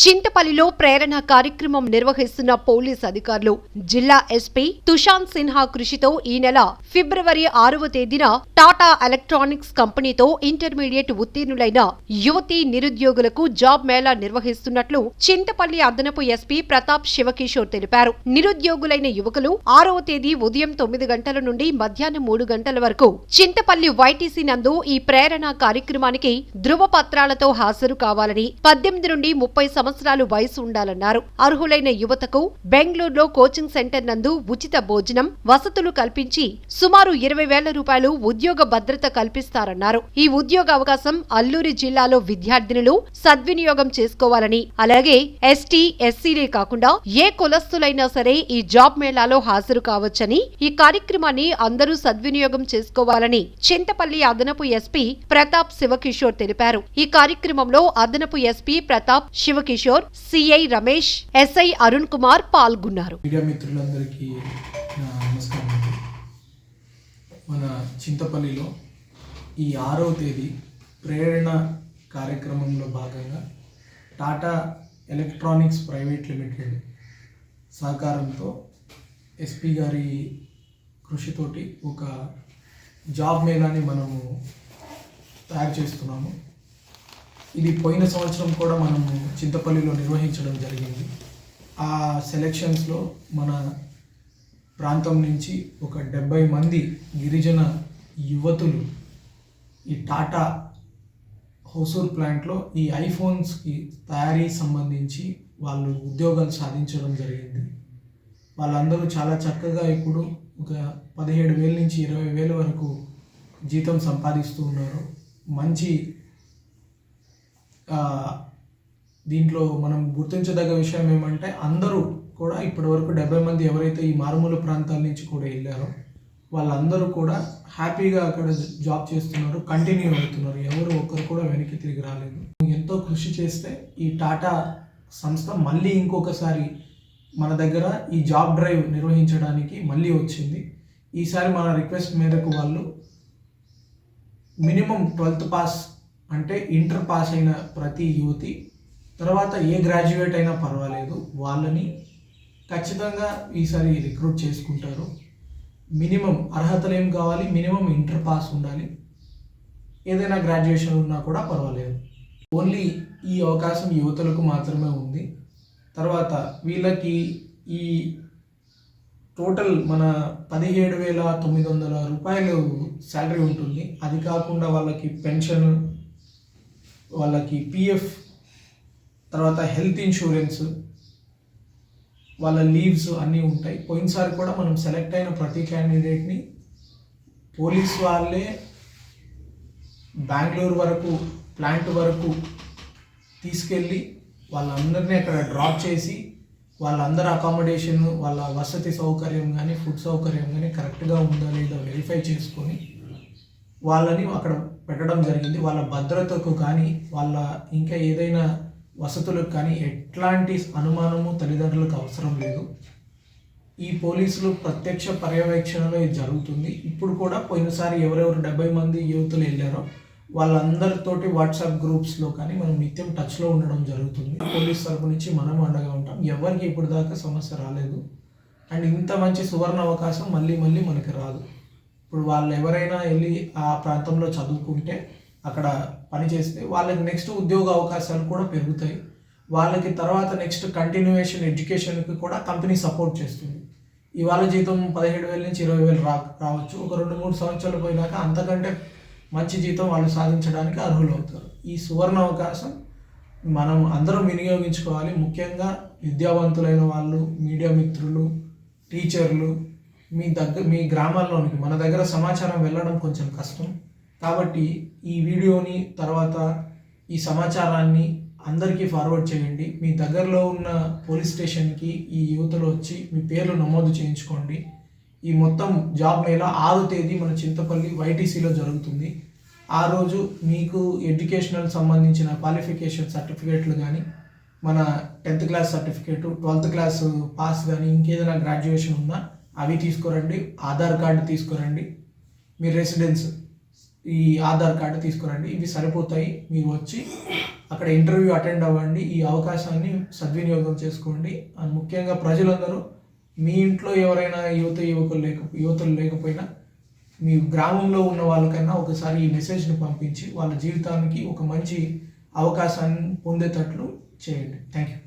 చింతపల్లిలో ప్రేరణ కార్యక్రమం నిర్వహిస్తున్న పోలీస్ అధికారులు జిల్లా ఎస్పీ తుషాంత్ సిన్హా కృషితో ఈ నెల ఫిబ్రవరి ఆరవ తేదీన టాటా ఎలక్ట్రానిక్స్ కంపెనీతో ఇంటర్మీడియట్ ఉత్తీర్ణులైన యువతి నిరుద్యోగులకు జాబ్ మేళా నిర్వహిస్తున్నట్లు చింతపల్లి అదనపు ఎస్పీ ప్రతాప్ శివకిషోర్ తెలిపారు. నిరుద్యోగులైన యువకులు ఆరవ తేదీ ఉదయం తొమ్మిది గంటల నుండి మధ్యాహ్నం మూడు గంటల వరకు చింతపల్లి వైటీసీ నందు ఈ ప్రేరణ కార్యక్రమానికి ధృవపత్రాలతో హాజరు కావాలని పద్దెనిమిది నుండి ముప్పై సంవత్సరాలు వయసు ఉండాలన్నారు. అర్హులైన యువతకు బెంగళూరులో కోచింగ్ సెంటర్ నందు ఉచిత భోజనం వసతులు కల్పించి సుమారు ఇరవై వేల రూపాయలు ఉద్యోగ భద్రత కల్పిస్తారన్నారు. ఈ ఉద్యోగ అవకాశం అల్లూరి జిల్లాలో విద్యార్థినులు సద్వినియోగం చేసుకోవాలని అలాగే ఎస్టీ ఎస్సీలే కాకుండా ఏ కులస్తులైనా సరే ఈ జాబ్ మేళాలో హాజరు కావచ్చని ఈ కార్యక్రమాన్ని అందరూ సద్వినియోగం చేసుకోవాలని చింతపల్లి అదనపు ఎస్పీ ప్రతాప్ శివకిషోర్ తెలిపారు. ఈ కార్యక్రమంలో అదనపు SP Pratap Shivakishore CI Ramesh SI Arun Kumar పాల్గొన్నారు. మీడియా మిత్రులందరికీ నమస్కారం మన చింతపల్లిలో ఈ ఆరవ తేదీ ప్రేరణ కార్యక్రమంలో భాగంగా టాటా ఎలక్ట్రానిక్స్ ప్రైవేట్ లిమిటెడ్ సహకారంతో ఎస్పీ గారి కృషితోటి ఒక జాబ్ మేళాని మనము తయారు చేస్తున్నాము. ఇది పోయిన సంవత్సరం కూడా మనము చింతపల్లిలో నిర్వహించడం జరిగింది. ఆ సెలెక్షన్స్లో మన ప్రాంతం నుంచి ఒక డెబ్బై మంది గిరిజన యువతులు ఈ టాటా హోసూర్ ప్లాంట్లో ఈ ఐఫోన్స్కి తయారీ సంబంధించి వాళ్ళు ఉద్యోగాలు సాధించడం జరిగింది. వాళ్ళందరూ చాలా చక్కగా ఇప్పుడు ఒక పదిహేడు వేల నుంచి ఇరవై వేల వరకు జీతం సంపాదిస్తూ ఉన్నారు. మంచి దీంట్లో మనం గుర్తించదగ్గ విషయం ఏమంటే అందరూ కూడా ఇప్పటివరకు డెబ్బై మంది ఎవరైతే ఈ మారుమూల ప్రాంతాల నుంచి కూడా వెళ్ళారో వాళ్ళందరూ కూడా హ్యాపీగా అక్కడ జాబ్ చేస్తున్నారు కంటిన్యూ అవుతున్నారు. ఎవరు ఒక్కరు కూడా వెనక్కి తిరిగి రాలేదు. ఎంతో కృషి చేస్తే ఈ టాటా సంస్థ మళ్ళీ ఇంకొకసారి మన దగ్గర ఈ జాబ్ డ్రైవ్ నిర్వహించడానికి మళ్ళీ వచ్చింది. ఈసారి మన రిక్వెస్ట్ మేరకు వాళ్ళు మినిమం ట్వెల్త్ పాస్ అంటే ఇంటర్ పాస్ అయిన ప్రతి యువతి తర్వాత ఏ గ్రాడ్యుయేట్ అయినా పర్వాలేదు వాళ్ళని ఖచ్చితంగా ఈసారి రిక్రూట్ చేసుకుంటారు. మినిమం అర్హతలు ఏం కావాలి మినిమం ఇంటర్ పాస్ ఉండాలి. ఏదైనా గ్రాడ్యుయేషన్ ఉన్నా కూడా పర్వాలేదు. ఓన్లీ ఈ అవకాశం యువతలకు మాత్రమే ఉంది. తర్వాత వీళ్ళకి ఈ టోటల్ మన పదిహేడు వేల తొమ్మిది వందల రూపాయలు శాలరీ ఉంటుంది. అది కాకుండా వాళ్ళకి పెన్షన్ వాళ్ళకి పిఎఫ్ తర్వాత హెల్త్ ఇన్సూరెన్స్ వాళ్ళ లీవ్స్ అన్నీ ఉంటాయి. పోయినసారి కూడా మనం సెలెక్ట్ అయిన ప్రతి క్యాండిడేట్ని పోలీస్ వాళ్ళే బెంగళూరు వరకు ప్లాంట్ వరకు తీసుకెళ్ళి వాళ్ళందరినీ అక్కడ డ్రాప్ చేసి వాళ్ళందరి అకామిడేషన్ వాళ్ళ వసతి సౌకర్యం కానీ ఫుడ్ సౌకర్యం కానీ కరెక్ట్గా ఉందా లేదా వెరిఫై చేసుకొని వాళ్ళని అక్కడ పెట్టడం జరిగింది. వాళ్ళ భద్రతకు కానీ వాళ్ళ ఇంకా ఏదైనా వసతులకు కానీ ఎట్లాంటి అనుమానము తల్లిదండ్రులకు అవసరం లేదు. ఈ పోలీసులు ప్రత్యక్ష పర్యవేక్షణలో ఇది జరుగుతుంది. ఇప్పుడు కూడా పోయినసారి ఎవరెవరు డెబ్బై మంది యువతులు వెళ్ళారో వాళ్ళందరితోటి వాట్సాప్ గ్రూప్స్లో కానీ మనం నిత్యం టచ్లో ఉండడం జరుగుతుంది. పోలీస్ తరపు నుంచి మనం అండగా ఉంటాం. ఎవరికి ఇప్పుడు దాకా సమస్య రాలేదు. అండ్ ఇంత మంచి సువర్ణ అవకాశం మళ్ళీ మళ్ళీ మనకి రాదు. ఇప్పుడు వాళ్ళు ఎవరైనా వెళ్ళి ఆ ప్రాంతంలో చదువుకుంటే అక్కడ పని చేస్తే వాళ్ళకి నెక్స్ట్ ఉద్యోగ అవకాశాలు కూడా పెరుగుతాయి. వాళ్ళకి తర్వాత నెక్స్ట్ కంటిన్యూయేషన్ ఎడ్యుకేషన్కి కూడా కంపెనీ సపోర్ట్ చేస్తుంది. ఇవాళ జీతం పదిహేడు వేల నుంచి ఇరవై వేలు రా రావచ్చు. ఒక రెండు మూడు సంవత్సరాలు పోయినాక అంతకంటే మంచి జీతం వాళ్ళు సాధించడానికి అర్హులు అవుతారు. ఈ సువర్ణ అవకాశం మనం అందరం వినియోగించుకోవాలి. ముఖ్యంగా విద్యావంతులైన వాళ్ళు మీడియా మిత్రులు టీచర్లు మీ దగ్గర మీ గ్రామాల్లోనికి మన దగ్గర సమాచారం వెళ్ళడం కొంచెం కష్టం. కాబట్టి ఈ వీడియోని తర్వాత ఈ సమాచారాన్ని అందరికీ ఫార్వర్డ్ చేయండి. మీ దగ్గరలో ఉన్న పోలీస్ స్టేషన్కి ఈ యువతలు వచ్చి మీ పేర్లు నమోదు చేయించుకోండి. ఈ మొత్తం జాబ్ మేళ ఆరు తేదీ మన చింతపల్లి వైటీసీలో జరుగుతుంది. ఆ రోజు మీకు ఎడ్యుకేషనల్ సంబంధించిన క్వాలిఫికేషన్ సర్టిఫికేట్లు కానీ మన tenth class certificate twelfth class pass కానీ ఇంకేదైనా గ్రాడ్యుయేషన్ ఉందా? అవి తీసుకురండి ఆధార్ కార్డు తీసుకురండి మీ రెసిడెన్స్ ఈ ఆధార్ కార్డు తీసుకురండి ఇవి సరిపోతాయి మీరు వచ్చి అక్కడ ఇంటర్వ్యూ అటెండ్ అవ్వండి ఈ అవకాశాన్ని సద్వినియోగం చేసుకోండి. అండ్ ముఖ్యంగా ప్రజలందరూ మీ ఇంట్లో ఎవరైనా యువత యువకులు లేక యువతులు లేకపోయినా మీ గ్రామంలో ఉన్న వాళ్ళకైనా ఒకసారి ఈ మెసేజ్ని పంపించి వాళ్ళ జీవితానికి ఒక మంచి అవకాశాన్ని పొందేటట్లు చేయండి. Thank you